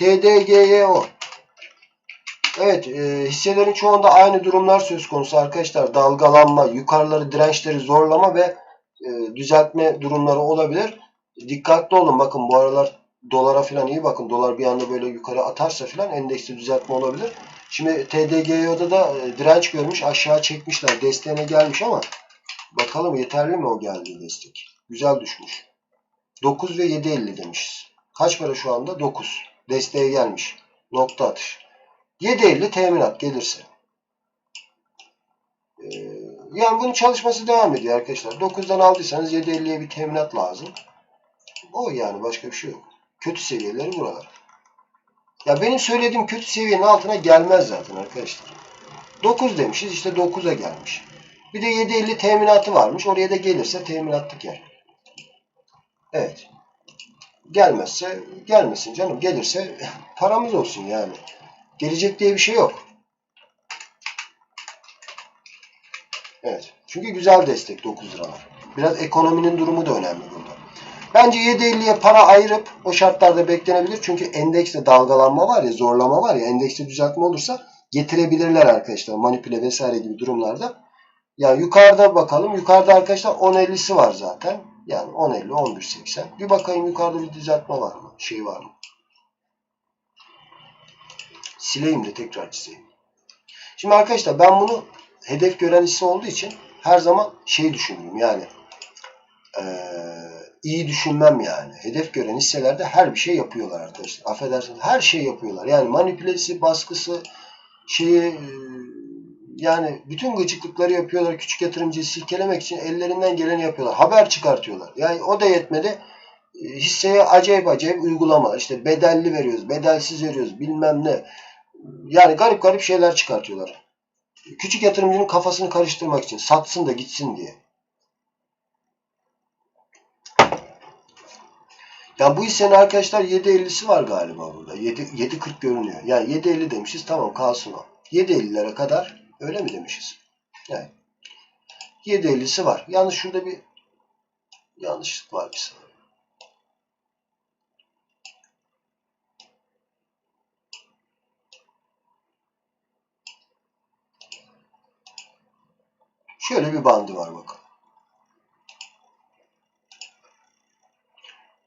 TDGYO. Evet e, hisselerin çoğunda aynı durumlar söz konusu arkadaşlar. Dalgalanma, yukarıları dirençleri zorlama ve e, düzeltme durumları olabilir. Dikkatli olun bakın bu aralar dolara falan iyi bakın. Dolar bir anda böyle yukarı atarsa falan endekste düzeltme olabilir. Şimdi TDGYO'da da e, direnç görmüş aşağı çekmişler. Desteğine gelmiş ama bakalım yeterli mi o geldiği destek. Güzel düşmüş. 9 ve 7.50 demişiz. Kaç para şu anda? 9. Desteğe gelmiş. Nokta atış. 7.50 teminat gelirse. Ee, yani bunun çalışması devam ediyor arkadaşlar. 9'dan aldıysanız 7.50'ye bir teminat lazım. O yani başka bir şey yok. Kötü seviyeleri buralar. Ya benim söylediğim kötü seviyenin altına gelmez zaten arkadaşlar. 9 demişiz işte 9'a gelmiş. Bir de 7.50 teminatı varmış. Oraya da gelirse teminatlık yer. Evet. Gelmezse gelmesin canım. Gelirse paramız olsun yani. Gelecek diye bir şey yok. Evet. Çünkü güzel destek 9 liralar. Biraz ekonominin durumu da önemli burada. Bence 7.50'ye para ayırıp o şartlarda beklenebilir. Çünkü endekste dalgalanma var ya, zorlama var ya, endekste düzeltme olursa getirebilirler arkadaşlar. Manipüle vesaire gibi durumlarda. Yani yukarıda bakalım. Yukarıda arkadaşlar 10.50'si var zaten. Yani 10.50, 11.80. Bir bakayım yukarıda bir düzeltme var mı? Şey var mı? Sileyim de tekrar çizeyim. Şimdi arkadaşlar ben bunu hedef gören hisse olduğu için her zaman şey düşünüyorum yani ee, iyi düşünmem yani. Hedef gören hisselerde her bir şey yapıyorlar arkadaşlar. Affedersiniz her şey yapıyorlar. Yani manipülesi, baskısı, şeyi yani bütün gıcıklıkları yapıyorlar. Küçük yatırımcıyı silkelemek için ellerinden geleni yapıyorlar. Haber çıkartıyorlar. Yani o da yetmedi. Hisseye acayip acayip uygulamalar. İşte bedelli veriyoruz, bedelsiz veriyoruz bilmem ne. Yani garip garip şeyler çıkartıyorlar. Küçük yatırımcının kafasını karıştırmak için. Satsın da gitsin diye. Ya bu hissenin arkadaşlar 7.50'si var galiba burada. 7.40 görünüyor. Yani 7.50 demişiz. Tamam kalsın o. 7.50'lere kadar öyle mi demişiz? Evet. 7.50'si var. Yalnız şurada bir yanlışlık var bir saniye. Şöyle bir bandı var bakın.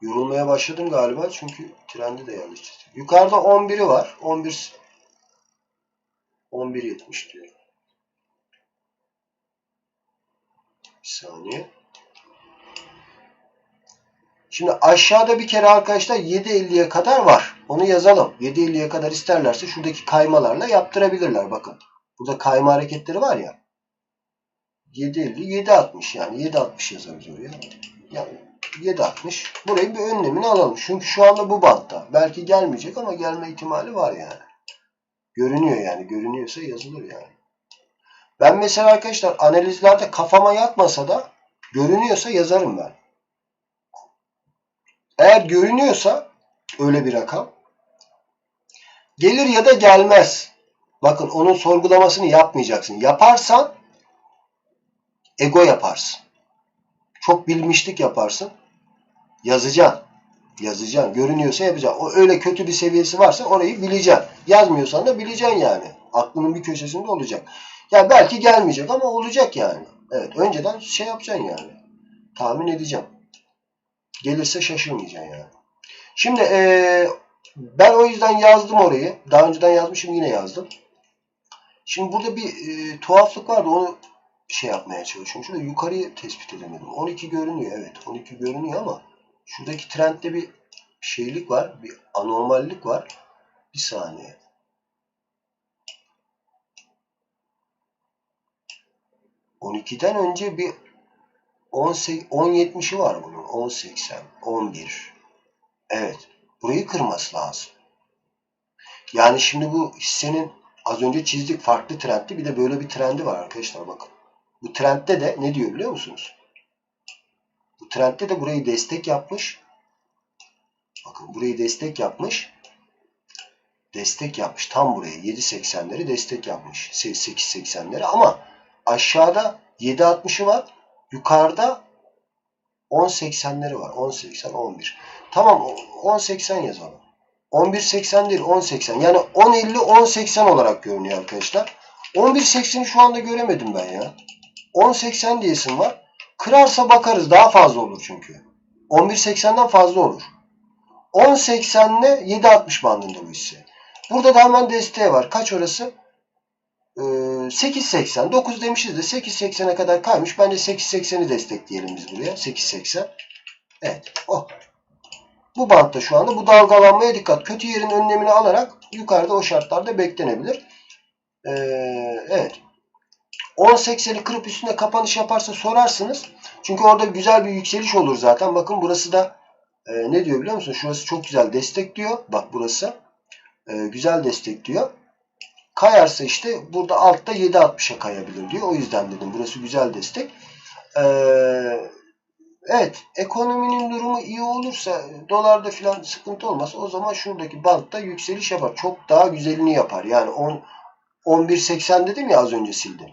Yorulmaya başladım galiba çünkü trendi de yanlış çizdim. Yukarıda 11'i var. 11 11.70 diyor. Bir saniye. Şimdi aşağıda bir kere arkadaşlar 7.50'ye kadar var. Onu yazalım. 7.50'ye kadar isterlerse şuradaki kaymalarla yaptırabilirler. Bakın. Burada kayma hareketleri var ya. 7.50, 7.60 yani. 7.60 yazarız oraya. Yani 7.60. Burayı bir önlemini alalım. Çünkü şu anda bu bantta. Belki gelmeyecek ama gelme ihtimali var yani. Görünüyor yani. Görünüyorsa yazılır yani. Ben mesela arkadaşlar analizlerde kafama yatmasa da görünüyorsa yazarım ben. Eğer görünüyorsa öyle bir rakam gelir ya da gelmez. Bakın onun sorgulamasını yapmayacaksın. Yaparsan ego yaparsın. Çok bilmişlik yaparsın. Yazacaksın. Yazacaksın. Görünüyorsa yapacaksın. O öyle kötü bir seviyesi varsa orayı bileceksin. Yazmıyorsan da bileceksin yani. Aklının bir köşesinde olacak. Ya belki gelmeyecek ama olacak yani. Evet. Önceden şey yapacaksın yani. Tahmin edeceğim. Gelirse şaşırmayacaksın yani. Şimdi ee, ben o yüzden yazdım orayı. Daha önceden yazmışım yine yazdım. Şimdi burada bir e, tuhaflık vardı. Onu şey yapmaya çalışıyorum. Şurada yukarıyı tespit edemedim. 12 görünüyor. Evet 12 görünüyor ama şuradaki trendde bir şeylik var. Bir anormallik var. Bir saniye. ...12'den önce bir 10.70'i var bunun. 10.80, 11. Evet. Burayı kırması lazım. Yani şimdi bu hissenin az önce çizdik farklı trendli bir de böyle bir trendi var arkadaşlar bakın. Bu trendde de ne diyor biliyor musunuz? Bu trendde de burayı destek yapmış. Bakın burayı destek yapmış. Destek yapmış. Tam buraya 7.80'leri destek yapmış. 8.80'leri ama aşağıda 7.60'ı var. Yukarıda 10.80'leri var. 10.80, 11. Tamam 10.80 yazalım. 11.80 değil 10.80. Yani 10.50 10.80 olarak görünüyor arkadaşlar. 11.80'i şu anda göremedim ben ya. 10.80 diyesim var. Kırarsa bakarız. Daha fazla olur çünkü. 11.80'den fazla olur. 10.80 ile 7.60 bandında bu hisse. Burada da hemen desteği var. Kaç orası? Ee, 8.80. 9 demişiz de 8.80'e kadar kaymış. Bence 8.80'i destekleyelim biz buraya. 8.80. Evet. Oh. Bu bantta şu anda bu dalgalanmaya dikkat. Kötü yerin önlemini alarak yukarıda o şartlarda beklenebilir. Ee, evet. 10.80'i kırıp üstüne kapanış yaparsa sorarsınız. Çünkü orada güzel bir yükseliş olur zaten. Bakın burası da e, ne diyor biliyor musun? Şurası çok güzel destek diyor. Bak burası. E, güzel destek diyor. Kayarsa işte burada altta 7.60'a kayabilir diyor. O yüzden dedim burası güzel destek. Eee Evet, ekonominin durumu iyi olursa, dolarda filan sıkıntı olmaz. O zaman şuradaki bantta yükseliş yapar. Çok daha güzelini yapar. Yani 10 11.80 dedim ya az önce sildim.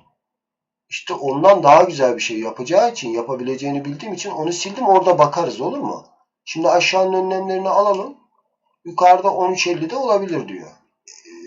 İşte ondan daha güzel bir şey yapacağı için, yapabileceğini bildiğim için onu sildim. Orada bakarız olur mu? Şimdi aşağının önlemlerini alalım. Yukarıda 13.50'de olabilir diyor.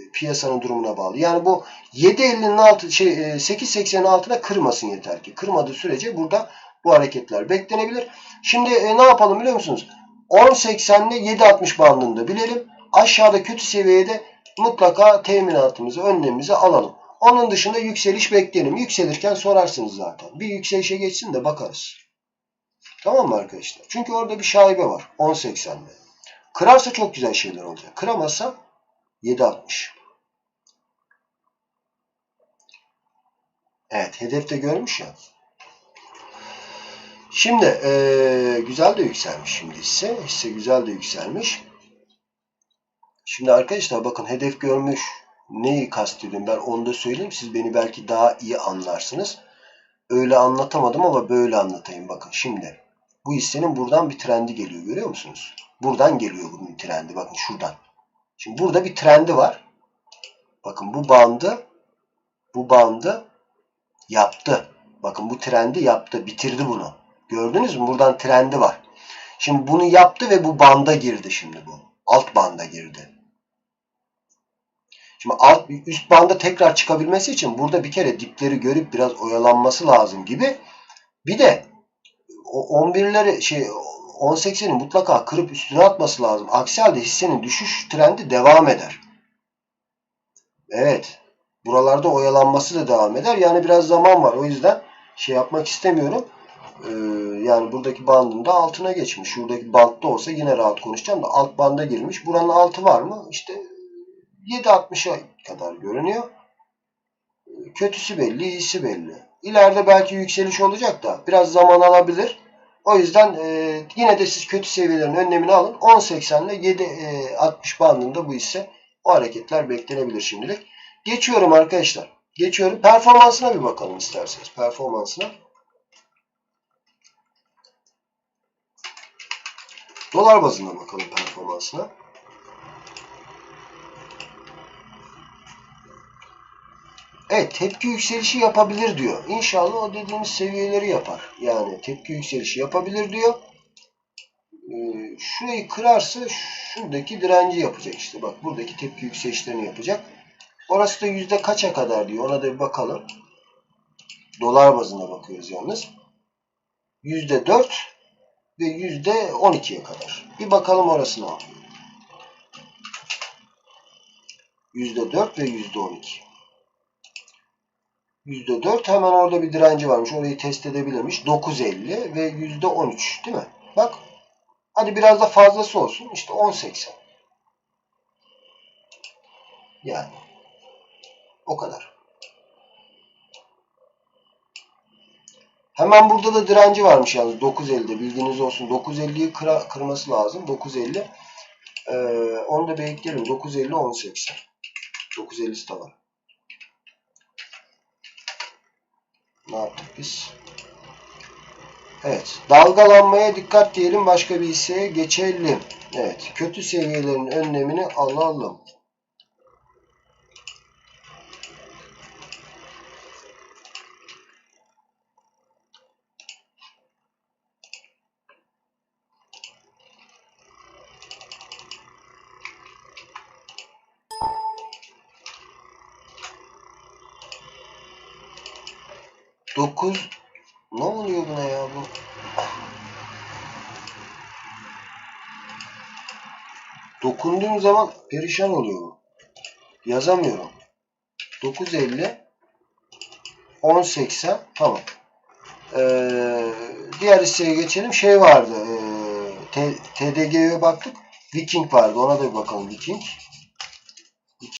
E, piyasanın durumuna bağlı. Yani bu 7.50'nin altı şey 8.80'in altına kırmasın yeter ki. Kırmadığı sürece burada bu hareketler beklenebilir. Şimdi e, ne yapalım biliyor musunuz? 10.80 ile 7.60 bandında bilelim. Aşağıda kötü seviyede mutlaka teminatımızı, önlemimizi alalım. Onun dışında yükseliş bekleyelim. Yükselirken sorarsınız zaten. Bir yükselişe geçsin de bakarız. Tamam mı arkadaşlar? Çünkü orada bir şaibe var. 10.80'de. Kırarsa çok güzel şeyler olacak. Kıramazsa 7.60. Evet. Hedefte görmüş ya. Şimdi ee, güzel de yükselmiş şimdi hisse. Hisse güzel de yükselmiş. Şimdi arkadaşlar bakın hedef görmüş. Neyi kastediyorum ben onu da söyleyeyim. Siz beni belki daha iyi anlarsınız. Öyle anlatamadım ama böyle anlatayım bakın. Şimdi bu hissenin buradan bir trendi geliyor görüyor musunuz? Buradan geliyor bunun trendi bakın şuradan. Şimdi burada bir trendi var. Bakın bu bandı bu bandı yaptı. Bakın bu trendi yaptı. Bitirdi bunu. Gördünüz mü? Buradan trendi var. Şimdi bunu yaptı ve bu banda girdi şimdi bu. Alt banda girdi. Şimdi alt üst banda tekrar çıkabilmesi için burada bir kere dipleri görüp biraz oyalanması lazım gibi. Bir de o 11'leri şey 18'ini mutlaka kırıp üstüne atması lazım. Aksi halde hissenin düşüş trendi devam eder. Evet. Buralarda oyalanması da devam eder. Yani biraz zaman var. O yüzden şey yapmak istemiyorum. Ee, yani buradaki bandın da altına geçmiş. Şuradaki bantta olsa yine rahat konuşacağım da alt banda girmiş. Buranın altı var mı? İşte 7.60'a kadar görünüyor. Kötüsü belli, iyisi belli. İleride belki yükseliş olacak da biraz zaman alabilir. O yüzden e, yine de siz kötü seviyelerin önlemini alın. 10.80 ile 7.60 bandında bu ise o hareketler beklenebilir şimdilik. Geçiyorum arkadaşlar. Geçiyorum. Performansına bir bakalım isterseniz. Performansına. Dolar bazında bakalım performansına. Evet tepki yükselişi yapabilir diyor. İnşallah o dediğimiz seviyeleri yapar. Yani tepki yükselişi yapabilir diyor. Ee, şurayı kırarsa şuradaki direnci yapacak işte. Bak buradaki tepki yükselişlerini yapacak. Orası da yüzde kaça kadar diyor. Ona da bir bakalım. Dolar bazına bakıyoruz yalnız. Yüzde dört ve yüzde on ikiye kadar. Bir bakalım orasına. Yüzde dört ve yüzde on iki. %4 hemen orada bir direnci varmış. Orayı test edebilirmiş. 9.50 ve %13 değil mi? Bak. Hadi biraz da fazlası olsun. İşte 10.80. Yani. O kadar. Hemen burada da direnci varmış yalnız 9.50'de bilginiz olsun. 9.50'yi kıra, kırması lazım. 9.50 ee, onu da bekleyelim. 9.50 10.80. 9.50'si de var. Ne yaptık biz? Evet. Dalgalanmaya dikkat diyelim. Başka bir hisseye geçelim. Evet. Kötü seviyelerin önlemini alalım. 9 ne oluyor buna ya bu? Dokunduğum zaman perişan oluyor. Yazamıyorum. 950 1080 tamam. Ee, diğer listeye geçelim. Şey vardı. E, T- TDG'ye baktık. Viking vardı. Ona da bir bakalım. Viking.